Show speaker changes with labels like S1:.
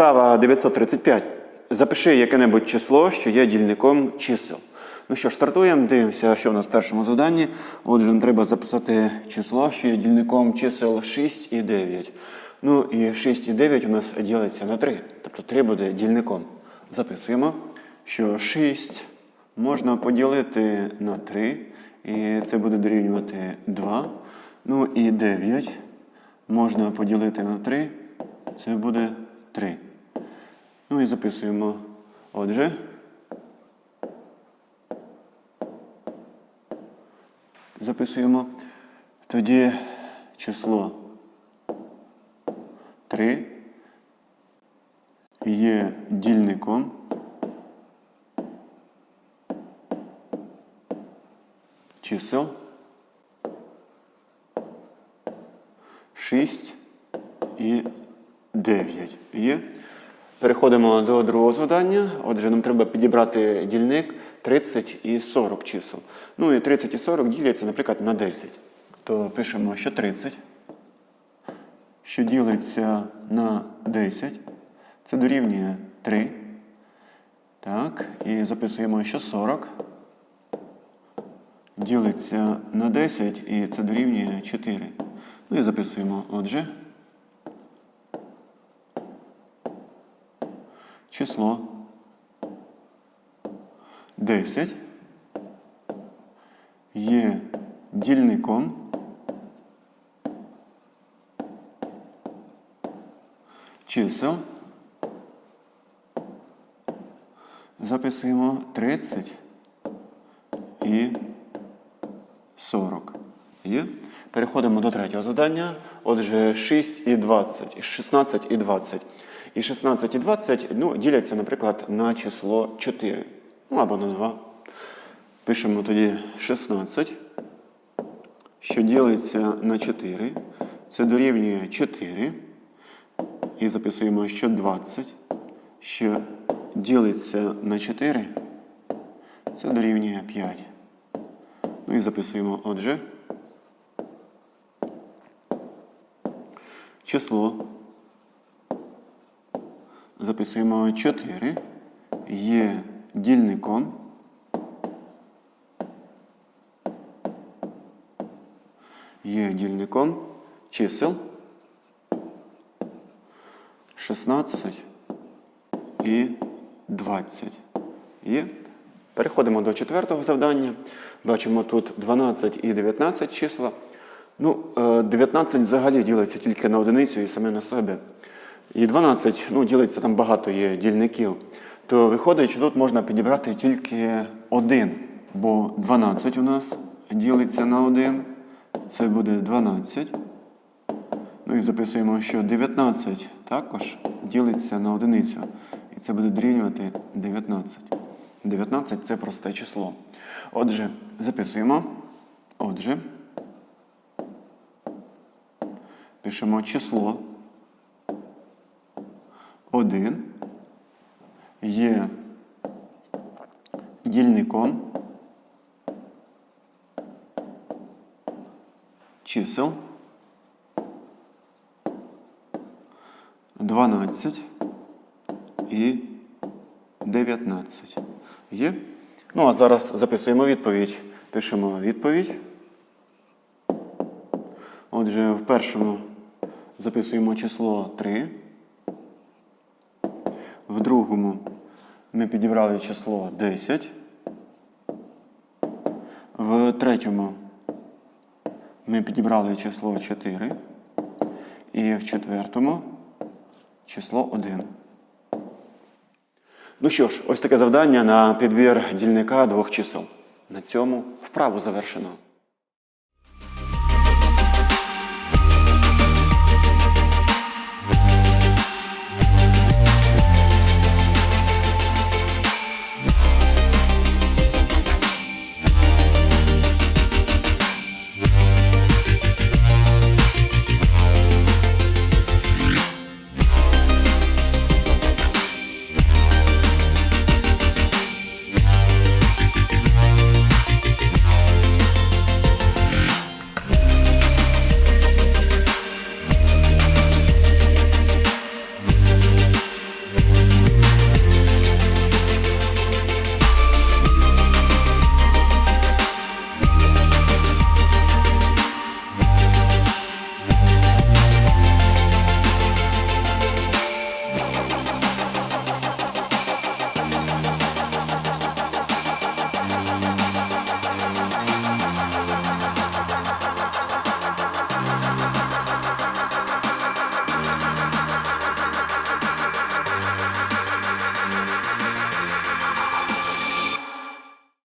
S1: Вправа 935. Запиши яке-небудь число, що є дільником чисел. Ну що ж, стартуємо, дивимося, що в нас в першому завданні. Отже, нам треба записати число, що є дільником чисел 6 і 9. Ну і 6 і 9 у нас ділиться на 3. Тобто 3 буде дільником. Записуємо, що 6 можна поділити на 3, і це буде дорівнювати 2. Ну і 9 можна поділити на 3, це буде 3. Ну і записуємо. Отже. Записуємо. Тоді число 3 є дільником чисел 6 і 9 є. Переходимо до другого завдання. Отже, нам треба підібрати дільник 30 і 40 чисел. Ну і 30 і 40 діляться, наприклад, на 10. То пишемо, що 30, що ділиться на 10, це дорівнює 3. Так, і записуємо, що 40 ділиться на 10 і це дорівнює 4. Ну і записуємо, отже. Число 10 є дільником чисел. Записуємо 30 і 40. Є? Переходимо до третього завдання. Отже, 6 і 20, і 16 і 20. І 16 і 20 ну, діляться, наприклад, на число 4. Ну або на 2. Пишемо тоді 16, що ділиться на 4. Це дорівнює 4. І записуємо, що 20, що ділиться на 4. Це дорівнює 5. Ну і записуємо, отже. Число записуємо 4 є дільником є дільником чисел 16 і 20. Є. Переходимо до четвертого завдання. Бачимо тут 12 і 19 числа. Ну, е, 19 взагалі ділиться тільки на одиницю і саме на себе. І 12, ну, ділиться там багато є дільників. То виходить, що тут можна підібрати тільки один. Бо 12 у нас ділиться на 1. Це буде 12. Ну і записуємо, що 19 також ділиться на одиницю. І це буде дорівнювати 19. 19 це просте число. Отже, записуємо. Отже, пишемо число 1 є дільником чисел 12 і 19. Є? Ну, а зараз записуємо відповідь. Пишемо відповідь. Отже, в першому записуємо число 3. В другому ми підібрали число 10. В третьому ми підібрали число 4. І в четвертому число 1. Ну що ж, ось таке завдання на підбір дільника двох чисел. На цьому вправу завершено.